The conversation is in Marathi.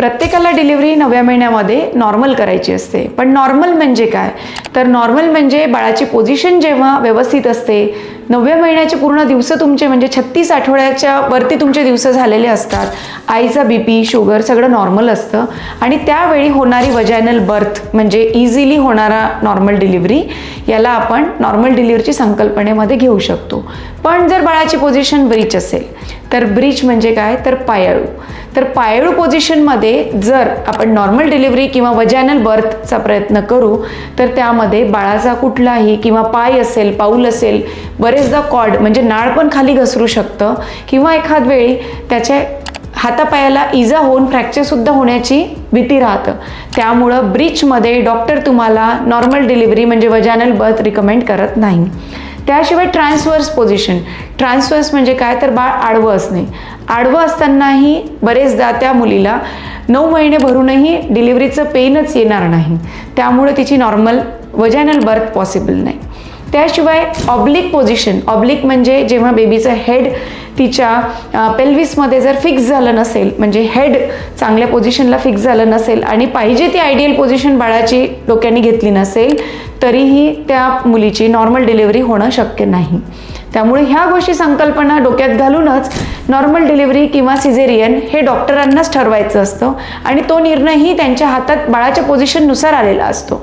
प्रत्येकाला डिलिव्हरी नवव्या महिन्यामध्ये नॉर्मल करायची असते. पण नॉर्मल म्हणजे काय? तर नॉर्मल म्हणजे बाळाची पोझिशन जेव्हा व्यवस्थित असते नवव्या महिन्याचे पूर्ण दिवस तुमचे म्हणजे छत्तीस आठवड्याच्या वरती तुमचे दिवस झालेले असतात. आईचा बी पी शुगर सगळं नॉर्मल असतं. आणि त्यावेळी होणारी वजॅनल बर्थ म्हणजे इझिली होणारा नॉर्मल डिलिव्हरी याला आपण नॉर्मल डिलिव्हरीची संकल्पनेमध्ये घेऊ शकतो. पण जर बाळाची पोझिशन ब्रीच असेल तर ब्रिज म्हणजे काय? तर पायाळू. तर पायाळू पोझिशनमध्ये जर आपण नॉर्मल डिलिव्हरी किंवा वजॅनल बर्थचा प्रयत्न करू तर त्यामध्ये बाळाचा कुठलाही किंवा पाय असेल पाऊल असेल बरेचदा कॉर्ड म्हणजे नाळ पण खाली घसरू शकतं किंवा एखाद वेळी त्याच्या हातापायाला इजा होऊन फ्रॅक्चरसुद्धा होण्याची भीती राहतं. त्यामुळं ब्रिजमध्ये डॉक्टर तुम्हाला नॉर्मल डिलिव्हरी म्हणजे वजॅनल बर्थ रिकमेंड करत नाही. त्याशिवाय ट्रान्सवर्स पोझिशन ट्रान्सवर्स म्हणजे काय? तर बाळ आडवं असणे. आडवं असतानाही बरेचदा त्या मुलीला नऊ महिने भरूनही डिलिव्हरीचं पेनच येणार नाही. त्यामुळे तिची नॉर्मल वजॅनल बर्थ पॉसिबल नाही. त्याशिवाय ऑब्लिक पोझिशन ऑब्लिक म्हणजे जेव्हा बेबीचं हेड तिच्या पेल्विसमध्ये जर फिक्स झालं नसेल म्हणजे हेड चांगल्या पोझिशनला फिक्स झालं नसेल आणि पाहिजे ती आयडियल पोझिशन बाळाची डोक्याने घेतली नसेल तरीही त्या मुलीची नॉर्मल डिलिव्हरी होणं शक्य नाही. त्यामुळे ह्या गोष्टी संकल्पना डोक्यात घालूनच नॉर्मल डिलिव्हरी किंवा सिझेरियन हे डॉक्टरांनाच ठरवायचं असतं आणि तो निर्णयही त्यांच्या हातात बाळाच्या पोझिशननुसार आलेला असतो.